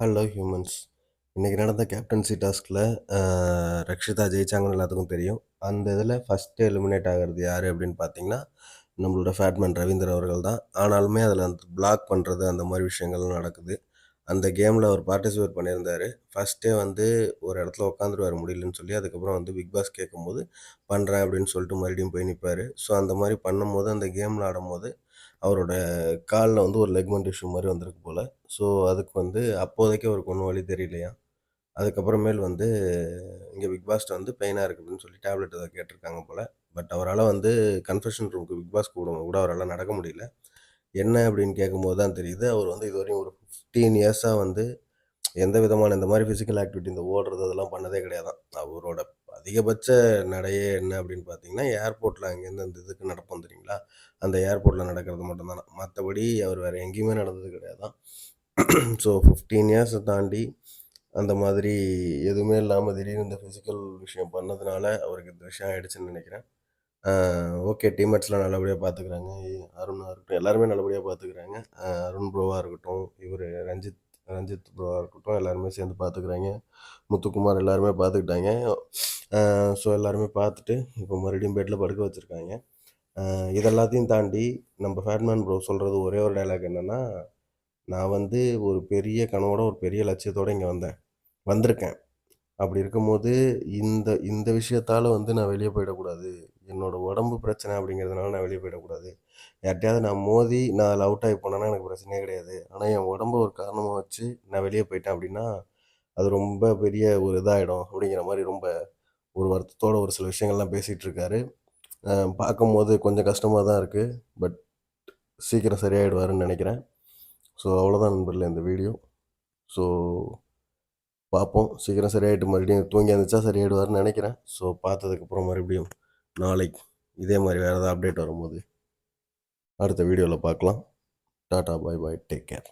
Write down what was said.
Hello humans இன்றைக்கி நடந்த captaincy டாஸ்கில் ரக்ஷிதா ஜெயிச்சாங்கன்னு எல்லாத்துக்கும் தெரியும். அந்த இதில் ஃபஸ்ட்டு எலிமினேட் ஆகிறது யார் அப்படின்னு பார்த்தீங்கன்னா நம்மளோட ஃபேட்மேன் ரவீந்தர் அவர்கள் தான். ஆனாலுமே அதில் அந்த பிளாக் பண்ணுறது அந்த மாதிரி விஷயங்கள்லாம் நடக்குது. அந்த கேமில் அவர் பார்ட்டிசிபேட் பண்ணியிருந்தார். ஃபஸ்ட்டே வந்து ஒரு இடத்துல உட்காந்துருவார் முடியலன்னு சொல்லி அதுக்கப்புறம் வந்து பிக் பாஸ் கேட்கும்போது பண்ணுறேன் அப்படின்னு சொல்லிட்டு மறுபடியும் போய் நிற்பார் ஸோ அந்த மாதிரி பண்ணும்போது அந்த கேமில் ஆடும்போது அவரோட காலில் வந்து ஒரு லெக்மெண்ட் இஷ்யூ மாதிரி வந்திருக்கு போல். ஸோ அதுக்கு வந்து அப்போதைக்கு அவருக்கு ஒன்றும் வழி தெரியலையா? அதுக்கப்புறமேல் வந்து இங்கே பிக் பாஸ்ட்ட வந்து பெயினாக இருக்குது அப்படின்னு சொல்லி டேப்லெட் ஏதாவது கேட்டிருக்காங்க போல். பட் அவரால் வந்து கன்ஃபெஷன் ரூமுக்கு பிக் பாஸ் கூட கூட அவரால் நடக்க முடியல. என்ன அப்படின்னு கேட்கும்போது தான் தெரியுது. அவர் வந்து இதுவரையும் ஒரு ஃபிஃப்டீன் இயர்ஸாக வந்து எந்த விதமான இந்த மாதிரி ஃபிசிக்கல் ஆக்டிவிட்டி இந்த ஓடுறது அதெல்லாம் பண்ணதே கிடையாதான் அவரோட அதிகபட்ச நடையே என்ன அப்படின்னு பார்த்தீங்கன்னா ஏர்போர்ட்டில் அங்கேருந்து அந்த இதுக்கு நடப்போம் தெரியுங்களா? அந்த ஏர்போர்ட்டில் நடக்கிறது மட்டும்தானா மற்றபடி அவர் வேறு எங்கேயுமே நடந்தது கிடையாதான் ஸோ ஃபிஃப்டீன் இயர்ஸை தாண்டி அந்த மாதிரி எதுவுமே இல்லாமல் திடீர்னு இந்த ஃபிசிக்கல் விஷயம் பண்ணதுனால அவருக்கு இந்த விஷயம் ஆயிடுச்சுன்னு நினைக்கிறேன். ஓகே. டீம்மேட்ஸ்லாம் நல்லபடியாக பார்த்துக்குறாங்க. அருணாக இருக்கட்டும் எல்லாருமே நல்லபடியாக பார்த்துக்குறாங்க. அருண் ப்ரோவாக இருக்கட்டும் இவர் ரஞ்சித் ரஞ்சித் ப்ரோவாக இருக்கட்டும் எல்லாருமே சேர்ந்து பார்த்துக்குறாங்க. முத்துக்குமார் எல்லாருமே பார்த்துக்கிட்டாங்க. ஸோ எல்லாருமே பார்த்துட்டு இப்போ மறுபடியும் பெட்டில் படுக்க வச்சுருக்காங்க. இதெல்லாத்தையும் தாண்டி நம்ம ஃபேட்மேன் ப்ரோ சொல்கிறது ஒரே ஒரு டைலாக் என்னென்னா நான் வந்து ஒரு பெரிய கனவோட ஒரு பெரிய லட்சியத்தோடு இங்கே வந்தேன். வந்திருக்கேன். அப்படி இருக்கும்போது இந்த இந்த விஷயத்தால் வந்து நான் வெளியே போயிடக்கூடாது. என்னோடய உடம்பு பிரச்சனை அப்படிங்கிறதுனால நான் வெளியே போயிடக்கூடாது. யார்கிட்டயாவது நான் மோதி நான் அதில் அவுட் ஆகி போனேன்னா எனக்கு பிரச்சனையே கிடையாது. ஆனால் என் உடம்பு ஒரு காரணமாக வச்சு நான் வெளியே போயிட்டேன் அப்படின்னா அது ரொம்ப பெரிய ஒரு இதாகிடும் அப்படிங்கிற மாதிரி ரொம்ப ஒரு வருத்தத்தோட ஒரு சில விஷயங்கள்லாம் பேசிகிட்டு இருக்காரு. பார்க்கும்போது கொஞ்சம் கஷ்டமாக தான் இருக்குது பட் சீக்கிரம் சரியாயிடுவாருன்னு நினைக்கிறேன். ஸோ அவ்வளோதான் நண்பர்களே இந்த வீடியோ. ஸோ பார்ப்போம். சீக்கிரம் சரியாயிட்டு மறுபடியும் தூங்கி இருந்துச்சா சரியாயிடுவார்னு நினைக்கிறேன். ஸோ பார்த்ததுக்கப்புறம் மறுபடியும் நாளைக்கு இதே மாதிரி வேறு ஏதாவது அப்டேட் வரும்போது அடுத்த வீடியோவில் பார்க்கலாம். Tata bye bye take care